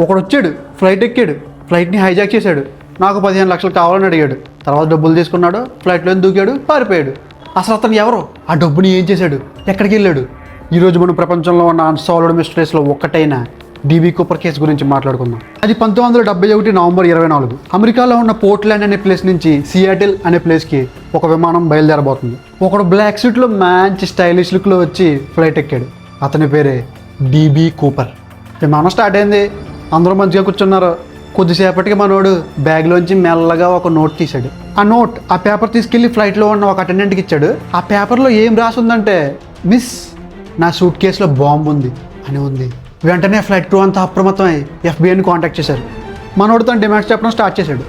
ఒకడు వచ్చాడు ఫ్లైట్ ఎక్కాడు ఫ్లైట్ని హైజాక్ చేశాడు. నాకు పదిహేను లక్షలు కావాలని అడిగాడు. తర్వాత డబ్బులు తీసుకున్నాడు ఫ్లైట్లో దూకాడు? పారిపోయాడు. అసలు అతను ఎవరు? ఆ డబ్బుని ఏం చేశాడు? ఎక్కడికి వెళ్ళాడు? ఈరోజు మన ప్రపంచంలో ఉన్న అన్సాల్వ్డ్ మిస్టరీస్లో ఒక్కటైన డీబీ కూపర్ కేసు గురించి మాట్లాడుకుందాం. అది పంతొమ్మిది వందల డెబ్బై ఒకటి నవంబర్ ఇరవై నాలుగు. అమెరికాలో ఉన్న పోర్ట్లాండ్ అనే ప్లేస్ నుంచి సియాటిల్ అనే ప్లేస్కి ఒక విమానం బయలుదేరబోతుంది. ఒకడు బ్లాక్ సూట్లో మంచి స్టైలిష్ లుక్లో వచ్చి ఫ్లైట్ ఎక్కాడు. అతని పేరే డీబీ కూపర్ విమానం స్టార్ట్ అయింది. అందరూ మంచిగా కూర్చున్నారు. కొద్దిసేపటికి మనోడు బ్యాగ్లోంచి మెల్లగా ఒక నోట్ తీశాడు. ఆ నోట్ ఆ పేపర్ తీసుకెళ్ళి ఫ్లైట్లో ఉన్న ఒక అటెండెంట్కి ఇచ్చాడు. ఆ పేపర్లో ఏం రాసి ఉందంటే మిస్ నా సూట్ కేసులో బాంబు ఉంది అని ఉంది. వెంటనే ఫ్లైట్ క్రూ అంతా అప్రమత్తమై ఎఫ్బిఐని కాంటాక్ట్ చేశారు. మనోడు తన డిమాండ్స్ చెప్పడం స్టార్ట్ చేశాడు.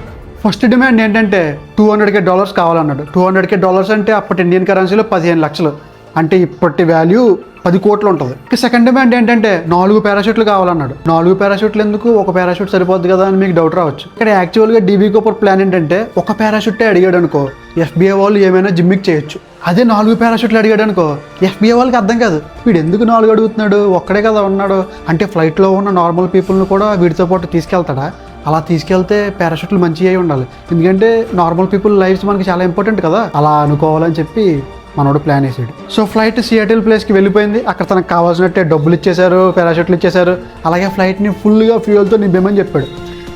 ఫస్ట్ డిమాండ్ ఏంటంటే టూ హండ్రెడ్కే డాలర్స్ కావాలన్నాడు. టూ హండ్రెడ్కే డాలర్స్ అంటే అప్పటి ఇండియన్ కరెన్సీలో పదిహేను లక్షలు. అంటే ఇప్పటి వాల్యూ పది కోట్లు ఉంటుంది. సెకండ్ డిమాండ్ ఏంటంటే నాలుగు పారాషూట్లు కావాలన్నాడు. నాలుగు పారాషూట్లు ఎందుకు? ఒక పారాషూట్ సరిపోద్ది కదా అని మీకు డౌట్ రావచ్చు. ఇక్కడ యాక్చువల్గా డీబీ కోపర్ ప్లాన్ ఏంటంటే ఒక పారాషూటే అడిగాడు అనుకో ఎఫ్బిఐ వాళ్ళు ఏమైనా జిమ్మిక్ చేయొచ్చు. అదే నాలుగు పారాషూట్లు అడిగాడు అనుకో ఎఫ్బిఐ వాళ్ళకి అర్థం కాదు. వీడు ఎందుకు నాలుగు అడుగుతున్నాడు? ఒక్కడే కదా ఉన్నాడు. అంటే ఫ్లైట్లో ఉన్న నార్మల్ పీపుల్ని కూడా వీడితో పాటు తీసుకెళ్తాడా? అలా తీసుకెళ్తే పారాషూట్లు మంచిగా ఉండాలి. ఎందుకంటే నార్మల్ పీపుల్ లైఫ్స్ మనకి చాలా ఇంపార్టెంట్ కదా. అలా అనుకోవాలని చెప్పి మనోడు ప్లాన్ వేసాడు సో ఫ్లైట్ సియాటిల్ ప్లేస్కి వెళ్ళిపోయింది. అక్కడ తనకు కావాల్సినట్టే డబ్బులు ఇచ్చేశారు పారాషూట్లు ఇచ్చేశారు. అలాగే ఫ్లైట్ని ఫుల్గా ఫ్యూయల్తో నింపేమని చెప్పాడు.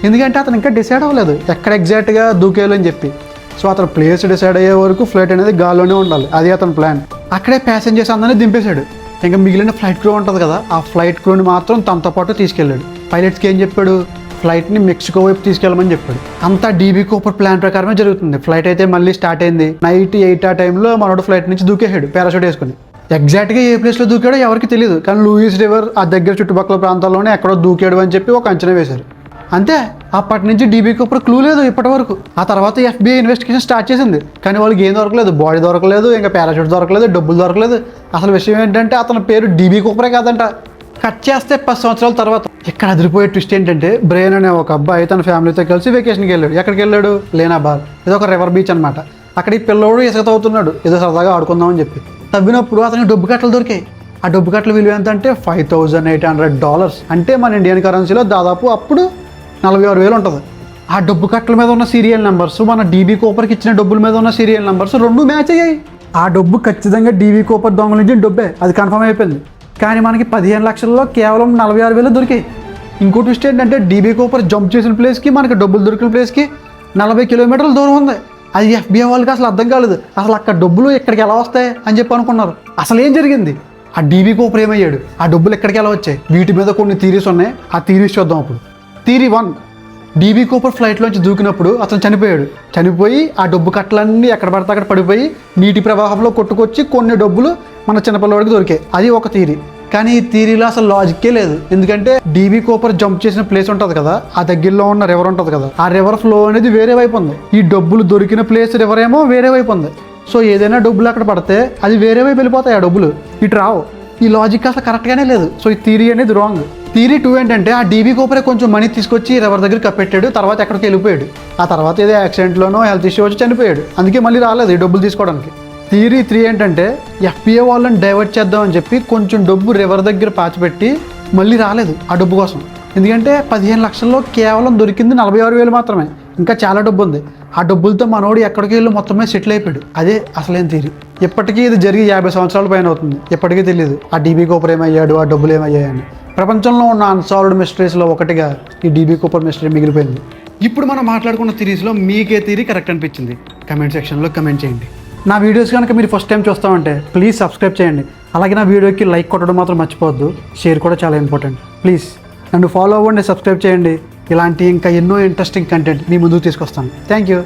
ఎందుకంటే అతను ఇంకా డిసైడ్ అవ్వలేదు. ఎక్కడ ఎగ్జాక్ట్గా దూకేయాలని చెప్పి. సో అతను ప్లేస్ డిసైడ్ అయ్యే వరకు ఫ్లైట్ అనేది గాల్లోనే ఉండాలి. అది అతని ప్లాన్ అక్కడే ప్యాసింజర్స్ అందరినీ దింపేశాడు. ఇంకా మిగిలిన ఫ్లైట్ క్రూ ఉంటుంది కదా ఆ ఫ్లైట్ క్రూని మాత్రం తనతో పాటు తీసుకెళ్ళాడు. పైలట్స్కి ఏం చెప్పాడు? ఫ్లైట్ని మెక్సికో వైపు తీసుకెళ్ళమని చెప్పాడు. అంతా డీబీ కూపర్ ప్లాన్ ప్రకారమే జరుగుతుంది. ఫ్లైట్ అయితే మళ్ళీ స్టార్ట్ అయింది. నైట్ ఎయిట్ ఆ టైంలో మనోడు ఫ్లైట్ నుంచి దూకేసాడు పారాషూట్ వేసుకుని. ఎగ్జాక్ట్గా ఏ ప్లేస్లో దూకాడో ఎవరికి తెలియదు కానీ లూయిస్ రివర్ ఆ దగ్గర చుట్టుపక్కల ప్రాంతాల్లోనే ఎక్కడో దూకాడు అని చెప్పి ఒక అంచనా వేశారు. అంతే అప్పటి నుంచి డీబీ కూపర్ క్లూ లేదు ఇప్పటి వరకు. ఆ తర్వాత ఎఫ్బీఐ ఇన్వెస్టిగేషన్ స్టార్ట్ చేసింది. కానీ వాళ్ళకి ఏం దొరకలేదు బాడీ దొరకలేదు ఇంకా పారాషూట్ దొరకలేదు డబ్బులు దొరకలేదు. అసలు విషయం ఏంటంటే అతని పేరు డీబీ కూపరే కాదంట. కట్ చేస్తే పది సంవత్సరాల తర్వాత ఇక్కడ అదిరిపోయే ట్విస్ట్ ఏంటంటే బ్రెయిన్ అనే ఒక అబ్బాయి తన ఫ్యామిలీతో కలిసి వెకేషన్కి వెళ్ళాడు. ఎక్కడికి వెళ్ళాడు? లేనాబాద్. ఇది ఒక రివర్ బీచ్ అనమాట అక్కడ ఈ పిల్లోడు ఇసుక తవ్వుతున్నాడు. ఏదో సరదాగా ఆడుకుందామని చెప్పి. తవ్వినప్పుడు అతనికి డబ్బు కట్టలు దొరికాయి. ఆ డబ్బు కట్టల విలువ ఎంత అంటే five thousand eight hundred dollars అంటే మన ఇండియన్ కరెన్సీలో దాదాపు అప్పుడు నలభై ఆరు వేలు ఉంటుంది. ఆ డబ్బు కట్టల మీద ఉన్న సీరియల్ నెంబర్స్ మన డీబీ కోపర్కి ఇచ్చిన డబ్బుల మీద ఉన్న సీరియల్ నెంబర్స్ రెండు మ్యాచ్ అయ్యాయి. ఆ డబ్బు ఖచ్చితంగా డీబీ కోపర్ దొంగలించిన డబ్బే. అది కన్ఫర్మ్ అయిపోయింది. కానీ మనకి పదిహేను లక్షల్లో కేవలం నలభై ఆరు వేలు దొరికాయి. ఇంకో ట్విస్ట్ ఏంటంటే డీబీ కోపర్ జంప్ చేసిన ప్లేస్కి మనకి డబ్బులు దొరికిన ప్లేస్కి నలభై కిలోమీటర్ల దూరం ఉంది. అది ఎఫ్బిఐ వాళ్ళకి అసలు అర్థం కాలేదు. అసలు అక్కడ డబ్బులు ఎక్కడికి ఎలా వస్తాయి అని చెప్పి అనుకున్నారు. అసలు ఏం జరిగింది? ఆ డీబీ కోపర్ ఏమయ్యాడు? ఆ డబ్బులు ఎక్కడికి ఎలా వచ్చాయి? వీటి మీద కొన్ని థీరీస్ ఉన్నాయి. ఆ థీరీస్ చూద్దాం అప్పుడు. థీరీ వన్ డీబీ కూపర్ ఫ్లైట్లోంచి దూకినప్పుడు అతను చనిపోయాడు. చనిపోయి ఆ డబ్బు కట్టలన్నీ ఎక్కడ పడితే అక్కడ పడిపోయి నీటి ప్రవాహంలో కొట్టుకొచ్చి కొన్ని డబ్బులు మన చిన్నపిల్లవాడికి దొరికాయి అది ఒక థీరీ కానీ ఈ థీరీలో అసలు లాజిక్కే లేదు. ఎందుకంటే డీబీ కూపర్ జంప్ చేసిన ప్లేస్ ఉంటుంది కదా ఆ దగ్గరలో ఉన్న రివర్ ఉంటుంది కదా ఆ రివర్ ఫ్లో అనేది వేరే వైపు ఉంది. ఈ డబ్బులు దొరికిన ప్లేస్ రివర్ ఏమో వేరే వైపు ఉంది. సో ఏదైనా డబ్బులు అక్కడ పడితే అది వేరే వైపు వెళ్ళిపోతాయి ఆ డబ్బులు. ఇటు రావు. ఈ లాజిక్ అసలు కరెక్ట్గానే లేదు. సో ఈ థీరీ అనేది రాంగ్ థీరీ టూ ఏంటంటే ఆ డీబీ కోపరే కొంచెం మనీ తీసుకొచ్చి ఎవరి దగ్గర కప్పెట్టాడు తర్వాత ఎక్కడికి వెళ్ళిపోయాడు. ఆ తర్వాత ఏదో యాక్సిడెంట్లోనో హెల్త్ ఇష్యూ వచ్చి చనిపోయాడు. అందుకే మళ్ళీ రాలేదు ఈ డబ్బులు తీసుకోవడానికి. థీరీ త్రీ ఏంటంటే ఎఫ్పిఏ వాళ్ళని డైవర్ట్ చేద్దామని చెప్పి కొంచెం డబ్బు రివర్ దగ్గర పాచిపెట్టి మళ్ళీ రాలేదు ఆ డబ్బు కోసం. ఎందుకంటే పదిహేను లక్షల్లో కేవలం దొరికింది నలభై ఆరు వేలు మాత్రమే. ఇంకా చాలా డబ్బు ఉంది. ఆ డబ్బులతో మనోడు ఎక్కడికి వెళ్ళి మొత్తమే సెటిల్ అయిపోయాడు. అదే అసలేం తీరి ఇప్పటికీ ఇది జరిగి యాభై సంవత్సరాల పైన అవుతుంది. ఇప్పటికీ తెలియదు ఆ డీబీ కూపర్ ఏమయ్యాడు ఆ డబ్బులు ఏమయ్యాయని. ప్రపంచంలో ఉన్న అన్సాల్వ్డ్ మిస్టరీస్లో ఒకటిగా ఈ డీబీ కూపర్ మిస్టరీ మిగిలిపోయింది. ఇప్పుడు మనం మాట్లాడుకున్న థీరీస్లో మీకే థీరీ కరెక్ట్ అనిపించింది. కమెంట్ సెక్షన్లో కమెంట్ చేయండి. నా వీడియోస్ కనుక మీరు ఫస్ట్ టైం చూస్తామంటే ప్లీజ్ సబ్స్క్రైబ్ చేయండి. అలాగే నా వీడియోకి లైక్ కొట్టడం మాత్రం మర్చిపోవద్దు. షేర్ కూడా చాలా ఇంపార్టెంట్ ప్లీజ్ నన్ను ఫాలో అవ్వండి సబ్స్క్రైబ్ చేయండి. ఇలాంటి ఇంకా ఎన్నో ఇంట్రెస్టింగ్ కంటెంట్ మీ ముందుకు తీసుకొస్తాను. Thank you